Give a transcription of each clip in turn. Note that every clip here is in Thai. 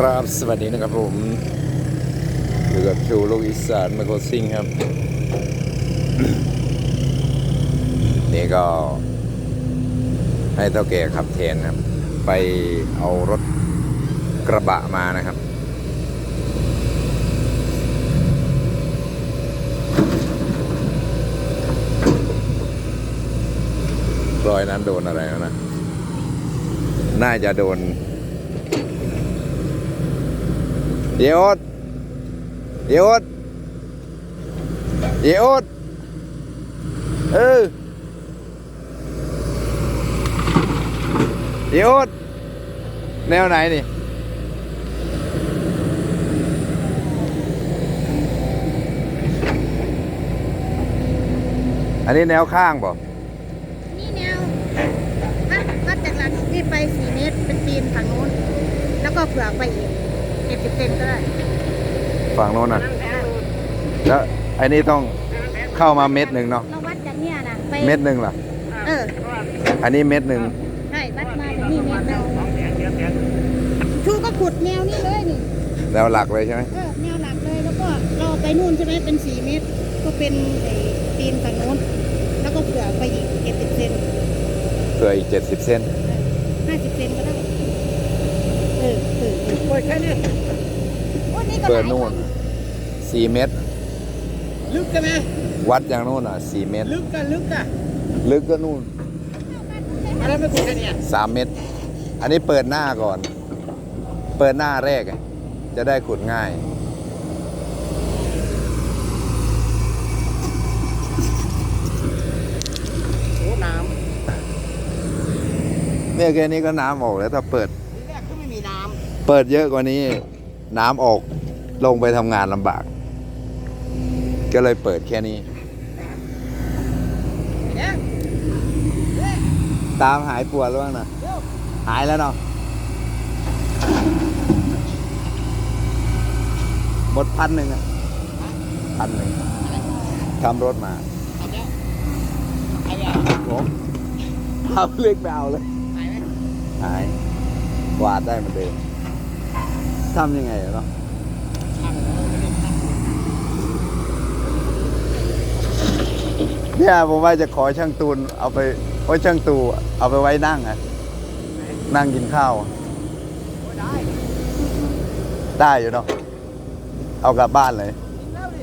ครับ สวัสดีนะครับผมอยู่กับชูลูกอีสานมาโคซิ่งครับ นี่ก็ ให้เท่าแก่ขับแทนครับ ไปเอารถกระบะมานะครับ รอยนั้นโดนอะไรนะ น่าจะโดน เยอดเยอดเยอดเออเยอดแนวไหนนี่อันนี้แนวข้างบ่นี่แนววัดวัดจากหลังนี่ไปสี่เมตรเป็นตีนฝั่งโน้น แล้วก็เผื่อไปอีก จ็ดสิบเซนก็ได้ฝั่งโน้นน่ะแล้วอันนี้ต้องเข้ามาเม็ดหนึ่งเนาะเราวัดจากเนี่ยนะไป เม็ดหนึ่งเหรอเออ อันนี้เม็ดหนึ่งใช่วัดมาจากนี่เมตรหนึงชูก็ขุดแนวนี้เลยนี่แนวหลักเลยใช่ไหมเออ แนวหลักเลยแล้วก็เราไปนู่นใช่ไหมเป็นสี่เมตร ก็เป็นไอ้ตีนฝั่งโน้น แล้วก็เผื่อไปอีกเจ็ดสิบเซนเผื่ออีกเจ็ดสิบเส้นห้าสิบเซนก็ได้ เออเออเออโอ้ยแค่นี้โอ้ยนี่ก็หเปิลาดยนู่นสี่เมตร ลึกกันไหมวัดอย่างนู่นอะสี่เมตร ลึกกันลึกกันลึกก็นู่นอะไรไม่คุยกันเนี่ยสามเมตร อันนี้เปิดหน้าก่อน เปิดหน้าแรกอะจะได้ขุดง่าย โอ้น้เนี่ยแค่นี้ก็น้ำออกแล้วถ้าเปิดำทีแรกก็ไม่มีน้ เปิดเยอะกว่านี้ น้ำออกลงไปทำงานลำบาก ก็เลยเปิดแค่นี้ ตามหายปวดแล้วบ้างนะหายแล้วเนาะหมดพันหนึ่งอะพันหนึ่งทำรถมาเอาแล้วเล้วผมเอาเล็กไปเอาเลย หายไหมหายวาดได้เหมือนเดิม ทำยังไงเนาะเนี่ยผมว่าจะขอช่างตูนเอาไปโอ้ช่างตูเอาไปไว้นั่งอะนั่งกินข้าวอะได้ได้อยู่เนาะเอากลับบ้านเลยกินแล้วดิ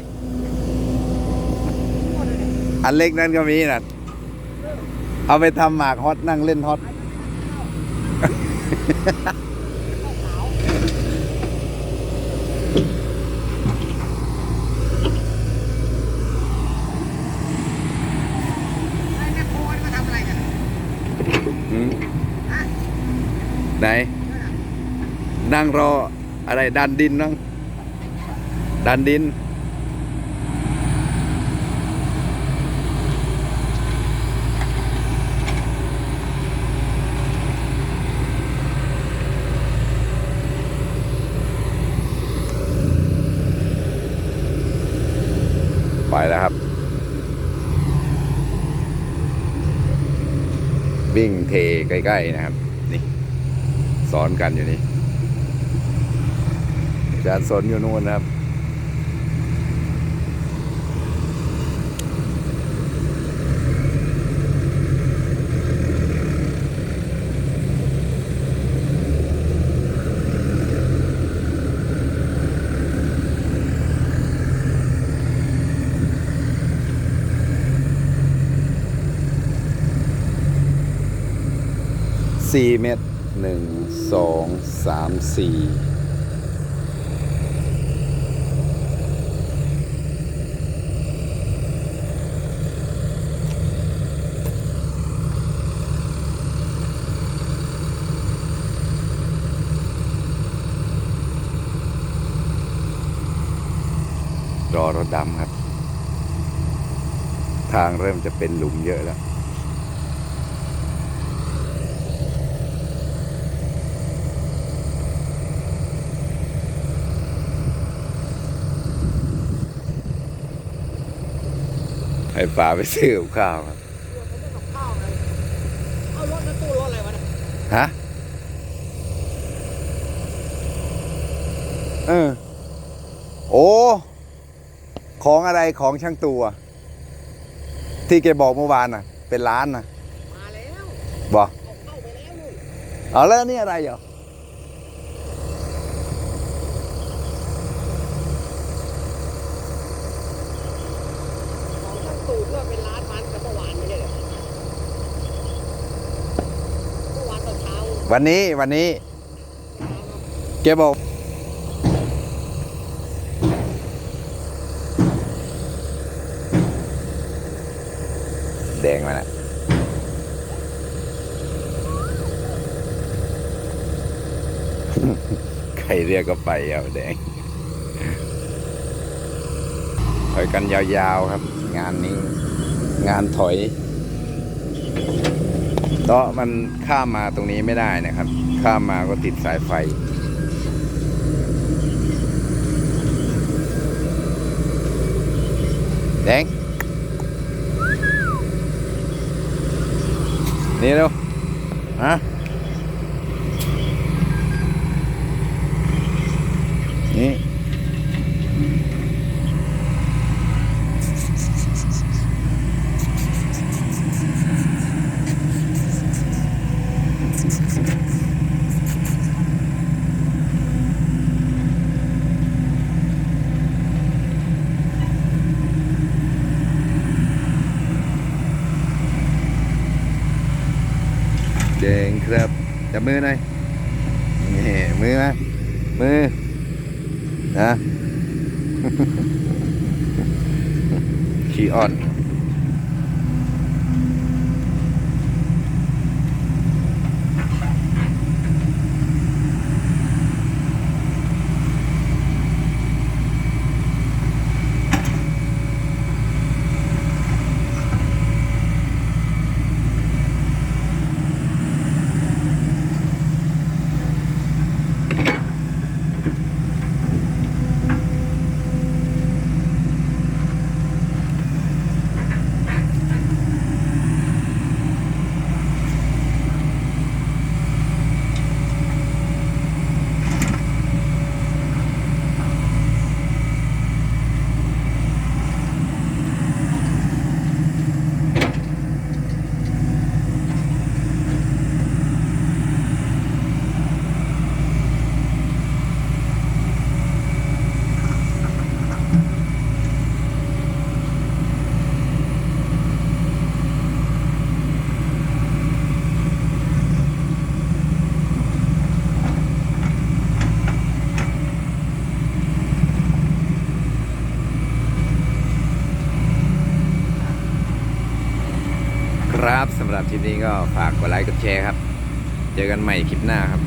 หมดเลยเนี่ยอันเล็กนั่นก็มีนะเอาไปทำหมากฮอตนั่งเล่นฮอต ไอ้แม่โคนี่มาทำอะไรเนี่ย อืม ฮะ ไหน นั่งรออะไรดันดินนั่งดันดิน ไปแล้วครับ วิ่งเทใกล้ ๆ นะครับ สอนกันอยู่นี่อาจารย์สอนอยู่นู่นนะครับสี่เมตร หนึ่งสองสามสี่รอรถดำครับ ทางเริ่มจะเป็นหลุมเยอะแล้ว ให้ป่าไปซื้อกับข้าวครับผมจะกับข้าวเลยเอารถแล้วตู้รถอะไรวะเนี่ยฮะเออโอ้ ของอะไรของช่างตัวที่แกบอกเมื่อวานน่ะ เป็นร้านน่ะมาแล้วบอกเอาเข้าไปแล้วนู่นเอาแล้วนี่อะไรเหรอ ของช่างตู่ก็เป็นร้านมันแต่เมื่อวานไม่ใช่เหรอเมื่อวานตอนเช้า วันนี้วันนี้แกบอกแดงมาแล้วใครเรียกก็ไปเอาแดงถอยกันยาวๆครับ งานนี้ งานถอย เพราะมันข้ามมาตรงนี้ไม่ได้นะครับ ข้ามมาก็ติดสายไฟ แดง นี่เร็วฮะนี่ แดงครับ จับมือหน่อยนี่มือมามือนะ ขี่อ่อน ครับสำหรับค ลิปนี้ก็ฝากกดไลค์กดแชร์ครับ เจอกันใหม่คลิปหน้าครับ